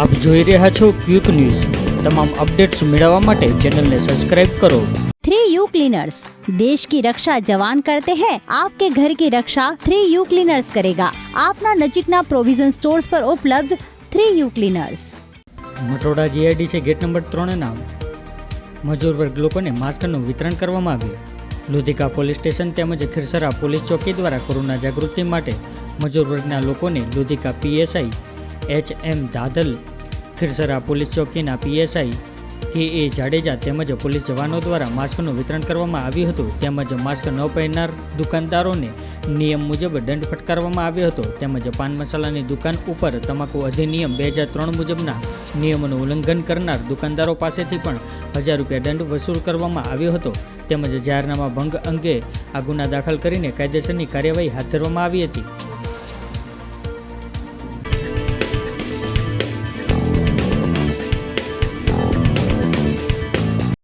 આપ જોઈ રહ્યા છો ક્વિક ન્યૂઝ. તમામ અપડેટ્સ મેળવવા માટે ચેનલને સબસ્ક્રાઇબ કરો. થ્રી યુ क्लीनर्स દેશ કી રક્ષા જવાન કરતે हैं आपके घर की रक्षा थ्री यू ક્લીનર્સ કરેગા. આપના નજીકના પ્રોવિઝન સ્ટોર્સ પર ઉપલબ્ધ three U cleaners. Matoda GIDC gate number ત્રણના મજૂર વર્ગ લોકોને માસ્કનું વિતરણ કરવામાં આવ્યું. લુધિકા પોલીસ સ્ટેશન તેમજ ખીરસરા પોલીસ ચોકી દ્વારા કોરોના જાગૃતિ માટે મજૂર વર્ગના લોકોને Lodhika PSI H M Dhadhal Khirsara police ચોકીના PSI K A Jadeja તેમજ પોલીસ જવાનો દ્વારા માસ્કનું વિતરણ કરવામાં આવ્યું હતું તેમજ માસ્ક ન પહેરનાર દુકાનદારોને નિયમ મુજબ દંડ ફટકારવામાં આવ્યો હતો તેમજ પાન મસાલાની દુકાન ઉપર તમાકુ અધિનિયમ બે હજાર ત્રણ મુજબના નિયમોનું ઉલ્લંઘન કરનાર દુકાનદારો પાસેથી પણ હજાર રૂપિયા દંડ વસૂલ કરવામાં આવ્યો હતો તેમજ જાહેરનામા ભંગ અંગે આ ગુના દાખલ કરીને કાયદેસરની કાર્યવાહી હાથ ધરવામાં આવી હતી.